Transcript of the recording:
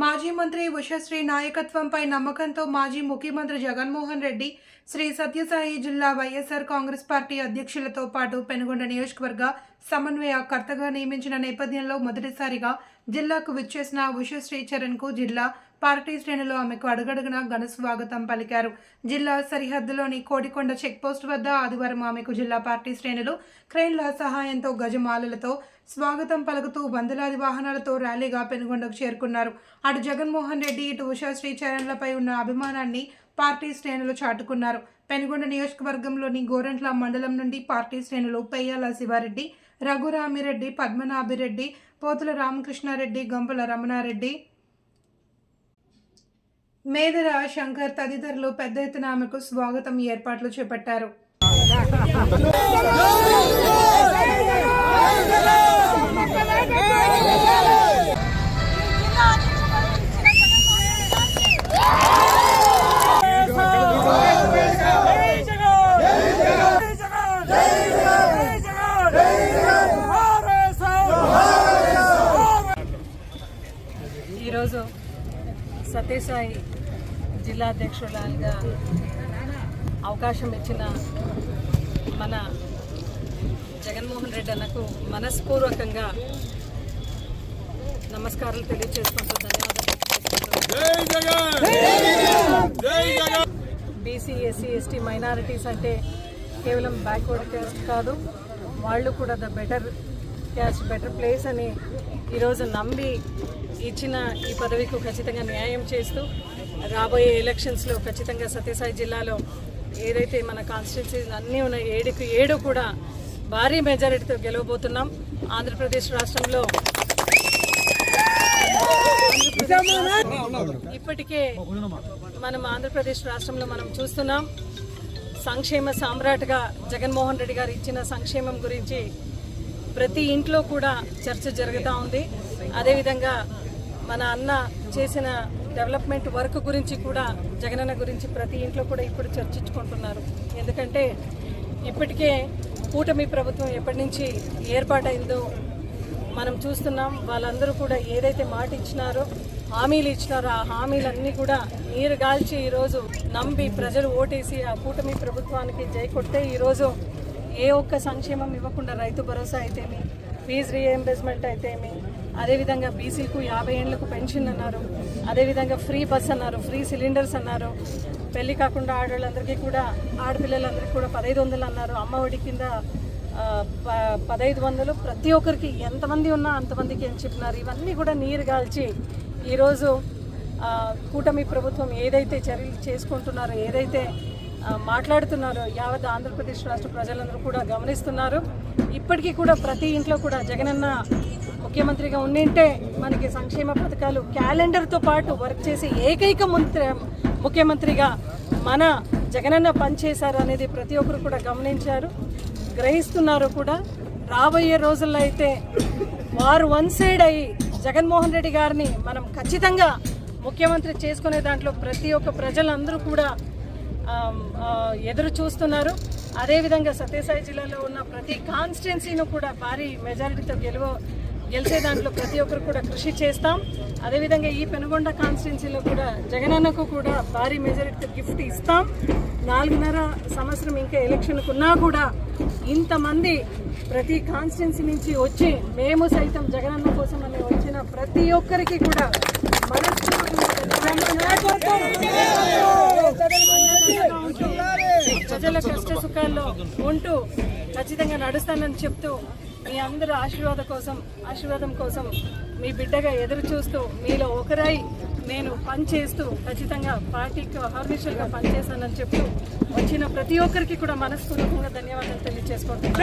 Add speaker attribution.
Speaker 1: మాజీ మంత్రి ఉషశ్రీ నాయకత్వంపై నమ్మకంతో మాజీ ముఖ్యమంత్రి జగన్మోహన్ రెడ్డి శ్రీ సత్యసాయి జిల్లా వైఎస్ఆర్ కాంగ్రెస్ పార్టీ అధ్యక్షులతో పాటు పెనుగొండ నియోజకవర్గ సమన్వయకర్తగా నియమించిన నేపథ్యంలో మొదటిసారిగా జిల్లాకు విచ్చేసిన ఉషశ్రీ చరణ్కు జిల్లా పార్టీ శ్రేణులు ఆమెకు అడుగడుగున ఘన స్వాగతం పలికారు. జిల్లా సరిహద్దులోని కోడికొండ చెక్పోస్ట్ వద్ద ఆదివారం ఆమెకు జిల్లా పార్టీ శ్రేణులు క్రెయిన్ల సహాయంతో గజమాలలతో స్వాగతం పలుకుతూ వందలాది వాహనాలతో ర్యాలీగా పెనుగొండకు చేరుకున్నారు. అటు జగన్మోహన్ రెడ్డి ఇటు ఉషా శ్రీచరణ్లపై ఉన్న అభిమానాన్ని పార్టీ శ్రేణులు చాటుకున్నారు. పెనుగొండ నియోజకవర్గంలోని గోరంట్ల మండలం నుండి పార్టీ శ్రేణులు పెయ్యాల శివారెడ్డి రఘురామిరెడ్డి పద్మనాభిరెడ్డి పోతుల రామకృష్ణారెడ్డి గంపల రమణారెడ్డి మేదర శంకర్ తదితరులు పెద్ద ఎత్తున ఆమెకు స్వాగతం ఏర్పాట్లు చేపట్టారు.
Speaker 2: ఈరోజు సత్యసాయి జిల్లా అధ్యక్షురాలుగా అవకాశం ఇచ్చిన మన జగన్మోహన్ రెడ్డి అన్నకు మనస్పూర్వకంగా నమస్కారాలు తెలియజేసుకుంటూ ధన్యవాదాలు. బీసీ ఎస్సీ ఎస్టీ మైనారిటీస్ అంటే కేవలం బ్యాక్వర్డ్ క్యాస్ట్ కాదు. వాళ్ళు కూడా the better caste better place అని ఈరోజు నమ్మి ఇచ్చిన ఈ పదవికి ఖచ్చితంగా న్యాయం చేస్తూ రాబోయే ఎలక్షన్స్లో ఖచ్చితంగా సత్యసాయి జిల్లాలో ఏదైతే మన కాన్స్టిట్యున్సీస్ అన్నీ ఉన్నాయి ఏడుకు ఏడు కూడా భారీ మెజారిటీతో గెలవబోతున్నాం. ఆంధ్రప్రదేశ్ రాష్ట్రంలో ఇప్పటికే మనం ఆంధ్రప్రదేశ్ రాష్ట్రంలో మనం చూస్తున్నాం. సంక్షేమ సామ్రాట్గా జగన్మోహన్ రెడ్డి గారు ఇచ్చిన సంక్షేమం గురించి ప్రతి ఇంట్లో కూడా చర్చ జరుగుతూ ఉంది. అదేవిధంగా మన అన్న చేసిన డెవలప్మెంట్ వర్క్ గురించి కూడా జగనన్న గురించి ప్రతి ఇంట్లో కూడా ఇప్పుడు చర్చించుకుంటున్నారు. ఎందుకంటే ఇప్పటికే కూటమి ప్రభుత్వం ఎప్పటి నుంచి ఏర్పాటైందో మనం చూస్తున్నాం. వాళ్ళందరూ కూడా ఏదైతే మాట ఇచ్చినారో హామీలు ఇచ్చినారో ఆ హామీలన్నీ కూడా నీరు గాల్చి ఈరోజు నమ్మి ప్రజలు ఓటేసి ఆ కూటమి ప్రభుత్వానికి జై కొట్టే ఈరోజు ఏ ఒక్క సంక్షేమం ఇవ్వకుండా రైతు భరోసా అయితేమి ఫీజు రీఎంబర్స్మెంట్ అయితేమి అదేవిధంగా బీసీకు యాభై ఏళ్ళకు పెన్షన్ అన్నారు అదేవిధంగా ఫ్రీ బస్ అన్నారు ఫ్రీ సిలిండర్స్ అన్నారు పెళ్ళి కాకుండా ఆడవాళ్ళందరికీ కూడా ఆడపిల్లలందరికీ కూడా పదహైదు వందలు అన్నారు. అమ్మ ఒడి కింద ప- పదహైదు వందలు ప్రతి ఒక్కరికి ఎంతమంది ఉన్నా అంతమందికి అని చెప్పినారు. ఇవన్నీ కూడా నీరు గాల్చి ఈరోజు కూటమి ప్రభుత్వం ఏదైతే చర్యలు చేసుకుంటున్నారో ఏదైతే మాట్లాడుతున్నారు. యావత్ ఆంధ్రప్రదేశ్ రాష్ట్ర ప్రజలందరూ కూడా గమనిస్తున్నారు. ఇప్పటికీ కూడా ప్రతి ఇంట్లో కూడా జగనన్న ముఖ్యమంత్రిగా ఉండింటే మనకి సంక్షేమ పథకాలు క్యాలెండర్తో పాటు వర్క్ చేసే ఏకైక మంత్రి ముఖ్యమంత్రిగా మన జగనన్న పనిచేశారు అనేది ప్రతి ఒక్కరు కూడా గమనించారు గ్రహిస్తున్నారు కూడా. రాబోయే రోజుల్లో అయితే వారు వన్ సైడ్ అయ్యి జగన్మోహన్ రెడ్డి గారిని మనం ఖచ్చితంగా ముఖ్యమంత్రి చేసుకునే దాంట్లో ప్రతి ఒక్క ప్రజలందరూ కూడా ఎదురు చూస్తున్నారు. అదేవిధంగా సత్యసాయి జిల్లాలో ఉన్న ప్రతి కాన్స్టిట్యున్సీను కూడా భారీ మెజారిటీతో గెలువ గెలిచే దాంట్లో ప్రతి ఒక్కరు కూడా కృషి చేస్తాం. అదేవిధంగా ఈ పెనుగొండ కాన్స్టిట్యున్సీలో కూడా జగనన్నకు కూడా భారీ మెజారిటీతో గిఫ్ట్ ఇస్తాం. నాలుగున్నర సంవత్సరం ఇంకా ఎలక్షన్కు ఉన్నా కూడా ఇంతమంది ప్రతి కాన్స్టిట్యున్సీ నుంచి వచ్చి మేము సైతం జగనన్న కోసం అని వచ్చిన ప్రతి ఒక్కరికి కూడా మనస్ఫూర్తి ప్రజల కష్ట సుఖాల్లో ఉంటూ ఖచ్చితంగా నడుస్తానని చెప్తూ మీ అందరి ఆశీర్వాదం కోసం ఆశీర్వాదం కోసం మీ బిడ్డగా ఎదురు చూస్తూ మీలో ఒకరై నేను పనిచేస్తూ ఖచ్చితంగా పార్టీకి హార్నిషల్గా పనిచేస్తానని చెప్తూ వచ్చిన ప్రతి ఒక్కరికి కూడా మనస్ఫూర్వకంగా ధన్యవాదాలు తెలియజేసుకుంటున్నాను.